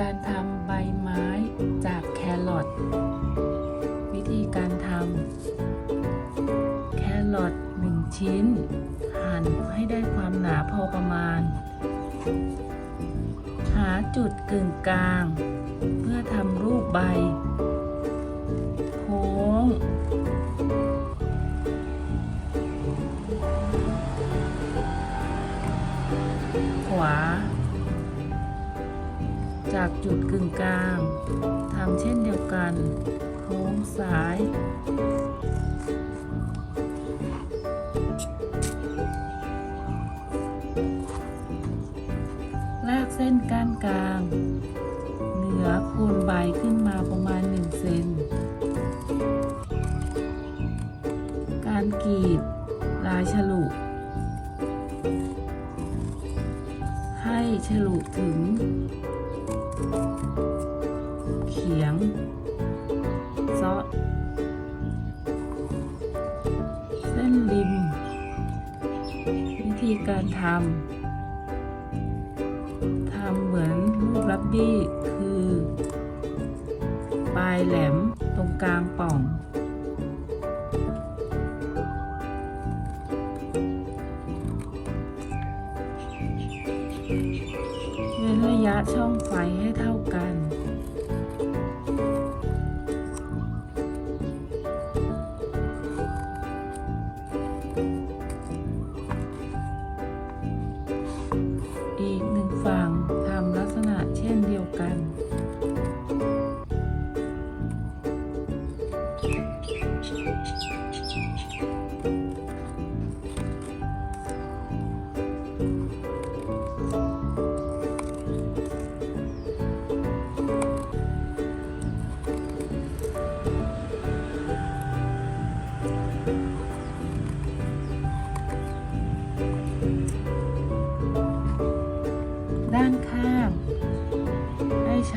การทำใบไม้จากแครอทวิธีการทำแครอทหนึ่งชิ้น หั่นให้ได้ความหนาพอประมาณ หาจุดกึ่งกลาง เพื่อทำรูปใบ โค้ง ขวา จากจุดกึ่งกลางทำเช่นเดียวกันโค้งซ้าย ลากเส้นก้านกลาง เหนือโคนใบขึ้นมาประมาณ 1 เซน การกรีดลายฉลุ ให้ฉลุถึง เขียงเซาะเส้นริม วิธีการทำทำเหมือนลูกรับบี้คือ ปลายแหลมตรงกลางป่อง ยะช่องไฟให้เท่ากัน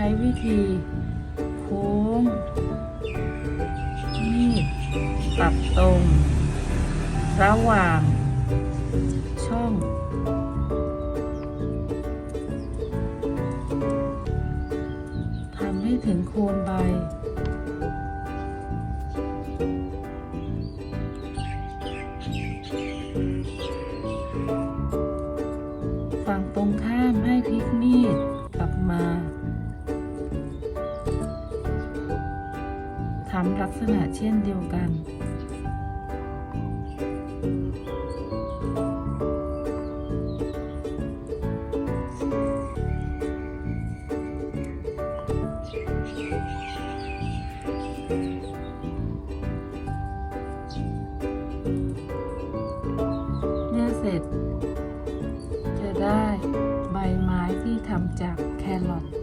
ช้วิธีโค้งมีดปรับตรง ระหว่าง ช่อง ทำให้ถึงโคนใบฝั่งตรงข้ามให้พลิกมีดกลับมา ทำลักษณะเช่นเดียวกัน เมื่อเสร็จ จะได้ใบไม้ที่ทำจากแครอท